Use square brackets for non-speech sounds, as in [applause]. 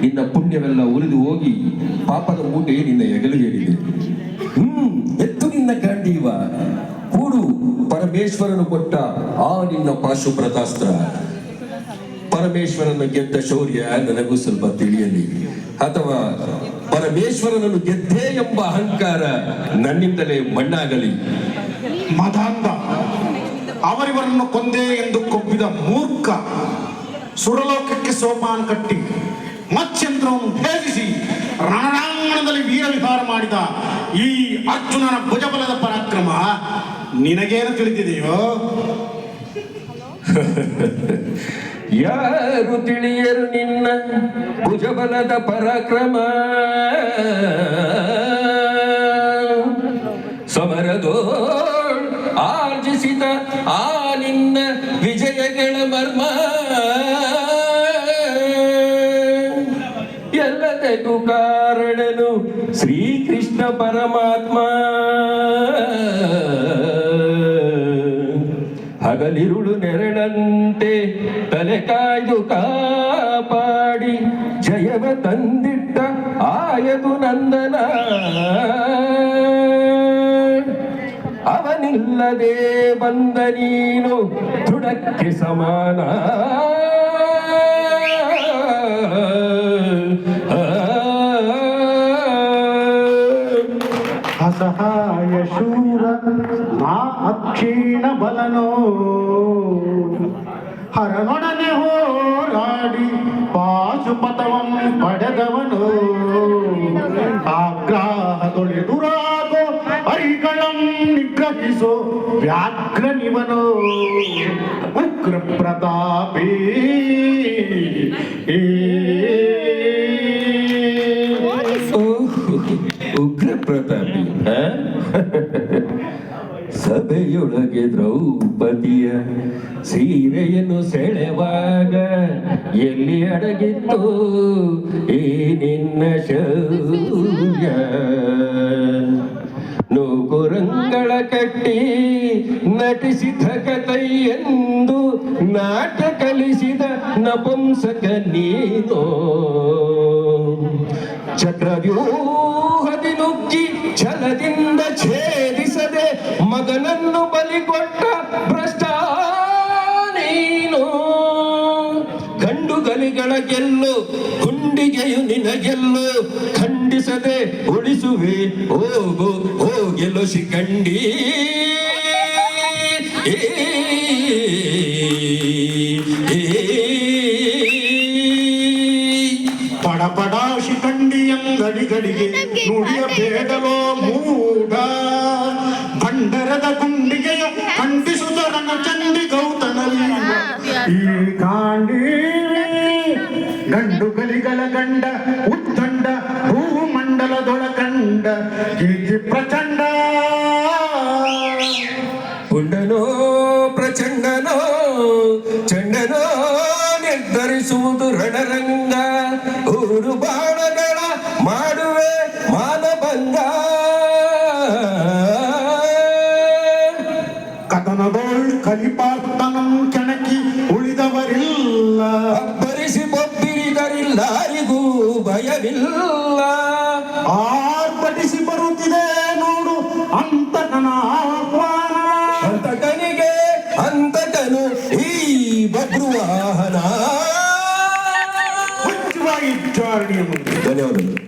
ನಿನ್ನ ಪುಣ್ಯವೆಲ್ಲ ಉರಿದು ಹೋಗಿ ಪಾಪದ ಮೂಟೆ ನಿನ್ನ ಹೆಗಲಿಗೇರಿದೆ ಹ್ಮ್, ಎತ್ತು ನಿನ್ನ ಗಾಂಡೀವ. ಕೂಡು, ಪರಮೇಶ್ವರನು ಕೊಟ್ಟ ಆ ನಿನ್ನ ಪಾಶುಭ್ರತಾಸ್ತ್ರ ಪರಮೇಶ್ವರನ ಗೆದ್ದ ಶೌರ್ಯ ನನಗೂ ಸ್ವಲ್ಪ ತಿಳಿಯಲಿ. ಅಥವಾ ಪರಮೇಶ್ವರನನ್ನು ಗೆದ್ದೆ ಎಂಬ ಅಹಂಕಾರ ನನ್ನಿಂದಲೇ ಮಣ್ಣಾಗಲಿ. ಮದಾಂಧ, ಅವರಿವರನ್ನು ಕೊಂದೆ ಎಂದು ಕೊಬ್ಬಿದ ಮೂರ್ಖ ಸುರಲೋಕಕ್ಕೆ ಸೋಮಾನ್ ಕಟ್ಟಿ ಮತ್ಸ್ಯಂತ್ರವನ್ನು ಭೇದಿಸಿ ವೀರ ವಿಹಾರ ಮಾಡಿದ ಈ ಅರ್ಜುನನ ಭುಜಬಲದ ಪರಾಕ್ರಮ ನಿನಗೇನು ತಿಳಿದಿದೆಯೋ? [laughs] ಯಾರು ತಿಳಿಯರು ನಿನ್ನ ಭುಜಬಲದ ಪರಾಕ್ರಮ? ಸಮರದೋ ಆರ್ಜಿಸಿದ ಆ ನಿನ್ನ ವಿಜಯಗಳ ಮರ್ಮ ಎಲ್ಲದಕ್ಕೂ ಕಾರಣನು ಶ್ರೀಕೃಷ್ಣ ಪರಮಾತ್ಮ. ಹಗಲಿರುಳು ನೆರಳಂತೆ ತಲೆ ಕಾಯ್ದು ಕಾಪಾಡಿ ಜಯವ ತಂದಿಟ್ಟ ಆಯದು ನಂದನ. ಅವನಿಲ್ಲದೆ ಬಂದ ನೀನು ದೃಢಕ್ಕೆ ಸಮಾನ. ಅಸಹಾಯ ಶೂರ ನಾ ಅಕ್ಷೀಣ ಬಲನೋ ಹರನೊಡನೆ ಹೋರಾಡಿ ಪಾಶುಪತವಂ ಪಡೆದವನು ಆಗ್ರಾಹದೊಳೆದುರಾಗೋ ಹರಿಗಳಂ ನಿಗ್ರಹಿಸೋ ವ್ಯಾಘ್ರ ನಿವನೋ ಉಗ್ರ ಪ್ರತಾಪೇ ಓಹ್, ಉಗ್ರ ಪ್ರತಾಪಿ ಆ? ಸಭೆಯೊಳಗೆ ದ್ರೌಪದಿಯ ಸೀರೆಯನ್ನು ಸೆಳೆವಾಗ ಎಲ್ಲಿ ಅಡಗಿತ್ತು? ಈ ನಿನ್ನ ಶೌರ್ಯ. ನೂಕುರಂಗಳ ಕಟ್ಟಿ ನಟಿಸಿದ ಕಥೆಯೆಂದು ನಾಟ ಕಲಿಸಿದ ನಪುಂಸಕ ನೀನು. ಚಕ್ರವ್ಯೂಹದಿ ನುಗ್ಗಿ ಛಲದಿಂದ ಛೇದಿಸದೆ ಮಗನನ್ನು ಬಲಿಕೊಟ್ಟ ಭ್ರಷ್ಟ ನೀನು. ಗಂಡು ಗಲಿಗಳ ಗೆಲ್ಲು ಗುಂಡಿಗೆಯು ನಿನಗೆಲ್ಲು. ಖಂಡಿಸದೆ ಉಳಿಸುವೆ ಹೋಗು ಹೋಗೆಲು ಏ, ಏ, ಶಿಖಂಡಿಯಂಗಡಿಗಳಿಗೆ ನುಡಿಯ ಬೇಡಲೋ ಮೂಢ ಬಂಡರದ ಗುಂಡಿಗೆಯ ಖಂಡಿಸುತ್ತ ನನ್ನ ಚಂಡಿ ಗೌತನಲ್ಲಿ ಈ ಕಾಂಡಿ ಗಂಡು ಗಲಿಗಳ ಗಂಡ ಉತ್ತಂಡ ಭೂಮಂಡಲದೊಳ ಕಂಡ ಕೀರ್ತಿ ಪ್ರಚಂಡ ಭಯವಿಲ್ಲ ಆರ್ಭಟಿಸಿ ಬರುತ್ತಿದೆ ನೋಡು ಅಂತಕನ ಆಹ್ವಾನ. ಅಂತಕನಿಗೆ ಅಂತಕನು ಈ ಬಬ್ರುವಾಹನ ಮುಖ್ಯವಾಗಿ ಮುಂದೆ ಧನ್ಯವಾದಗಳು.